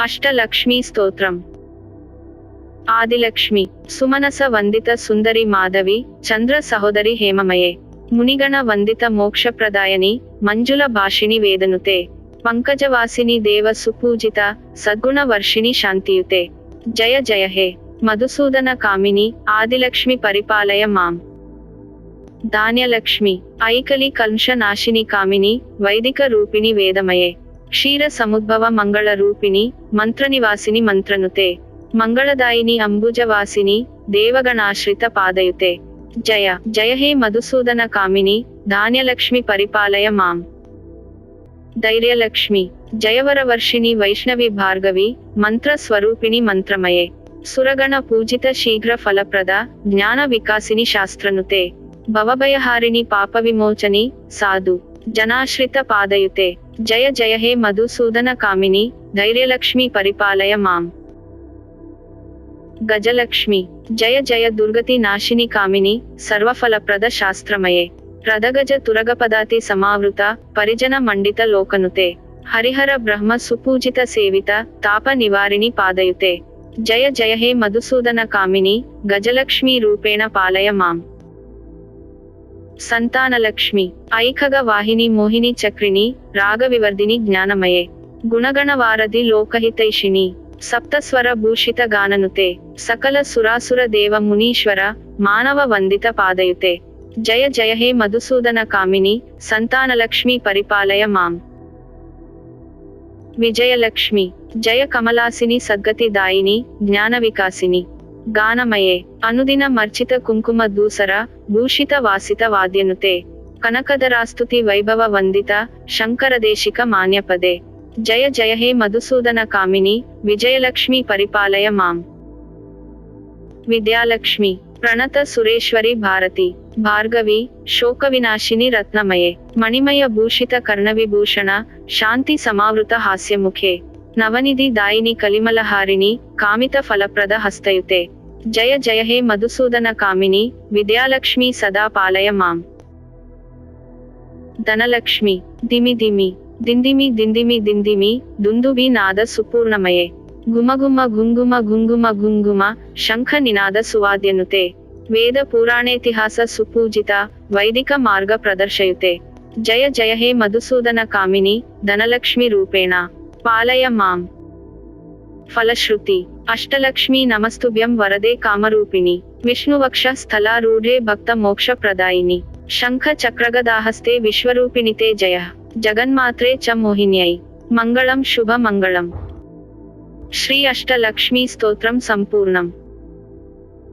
అష్టలక్ష్మీ స్తోత్రం. ఆదిలక్ష్మి సుమనస వందిత సుందరి మాధవి చంద్ర సహోదరి హేమమయే. మునిగణ వందిత మోక్షప్రదాయని మంజుల భాషిణి వేదనుతే. పంకజవాసిని దేవ సుపూజిత సద్గుణ వర్షిణి శాంతియుతే. జయ జయ హే మధుసూదన కామిని ఆదిలక్ష్మి పరిపాలయ మాం. ధాన్యలక్ష్మి ఐకలి కల్ష నాశిని కామిని వైదిక రూపిణి వేదమయే. క్షీర సముద్భవ మంగళ రూపిణి మంత్రనివాసిని మంత్రనుతే మంగళదాయిని అంబుజవాసిని దేవగణాశ్రిత పాదయుతే. జయ జయ హే మధుసూదన కామిని ధాన్యలక్ష్మి పరిపాలయ మాం. ధైర్యలక్ష్మి జయవరవర్షిణి వైష్ణవి భార్గవి మంత్ర స్వరూపిణి మంత్రమయే. సురగణ పూజిత శీఘ్ర ఫలప్రద జ్ఞాన వికాసిని శాస్త్రనుతే. భవభయహారిణి పాప విమోచని సాధు జనాశ్రిత పాదయుతే. జయ జయ హే మధుసూదన కామిని ధైర్యలక్ష్మి పరిపాలయ మాం. గజలక్ష్మి జయ జయ దుర్గతి నాశిని కామిని సర్వఫలప్రద శాస్త్రమయే. రథగజ తురగపదాతి సమావృత పరిజన మండిత లోకనుతే. హరిహర బ్రహ్మ సుపూజిత సేవిత తాప నివారిణి పాదయుతే. జయ జయ హే మధుసూదన కామిని గజలక్ష్మి రూపేణ పాలయ మాం. సంతానలక్ష్మి ఐఖగ వాహిని మోహిని చక్రిణి రాగవివర్ధిని జ్ఞానమయే. గుణగణవారధి లోకహితైషిణి. సప్తస్వర భూషిత గాననుతే. సకల సురాసుర దేవ మునీశ్వర మానవ వందిత పాదయుతే. జయ జయ హే మధుసూదన కామిని సంతానలక్ష్మి పరిపాలయ మాం. విజయలక్ష్మి జయ కమలాసిని సద్గతి దాయిని జ్ఞాన వికాసిని ಗಾನಮಯೆ, ಅನುದಿನ ಮರ್ಚಿತ ಕುಂಕುಮ ದೂಸರ ಭೂಷಿತ ವಾಸಿತ ವಾದ್ಯನುತೆ. ಕನಕದರಾಸ್ತುತಿ ವೈಭವ ವಂದಿತ, ಶಂಕರದೇಶಿಕ ಮಾನ್ಯಪದೆ. ಜಯ ಜಯ ಹೇ ಮಧುಸೂದನ ಕಾಮಿನಿ, ವಿಜಯಲಕ್ಷ್ಮಿ ಪರಿಪಾಲಯ ಮಾಂ. ವಿದ್ಯಾಲಕ್ಷ್ಮಿ, ಪ್ರಣತ ಸುರೇಶ್ವರಿ ಭಾರತಿ. ಭಾರ್ಗವಿ, ಶೋಕವಿನಾಶಿನಿ ರತ್ನಮಯೆ. ಮಣಿಮಯ ಭೂಷಿತ ಕರ್ಣವಿಭೂಷಣ, ಶಾಂತಿ ಸಮಾವೃತ ಹಾಸ್ಯಮುಖೆ. ನವನಿಧಿ ದಾಯಿನಿ ಕಲಿಮಲಹಾರಿಣಿ, ಕಾಮಿತ ಫಲಪ್ರದ ಹಸ್ತಯುತೆ. హస్తయుతే జయ జయ హే మధుసూదన కామిని విద్యాలక్ష్మి సదా పాలయ మాం ధనలక్ష్మి దిమి దిమి దిందిమి దిందిమి దిందిమి దుందుబి నాద సుపూర్ణమయే గుమగుమ గుంగుమ గుంగుమ గుంగుమ శంఖ నినాద సువాద్యనుతే వేద పురాణేతిహాస సుపూజిత వైదిక మార్గ ప్రదర్శయుతే జయ జయ హే మధుసూదన కామిని ధనలక్ష్మి రూపేణ పాలయ మాం ఫలశ్రుతి అష్టలక్ష్మీ నమస్తుభ్యం వరదే కామరూపిణి. విష్ణువక్ష స్థలారూఢే భక్త మోక్ష ప్రదాయిని శంఖ చక్రగదాహస్తే విశ్వరూపిణితే జయ. జగన్మాత్రే చ మోహిన్యై. మంగళం శుభ మంగళం. శ్రీ అష్టలక్ష్మీ స్తోత్రం సంపూర్ణం.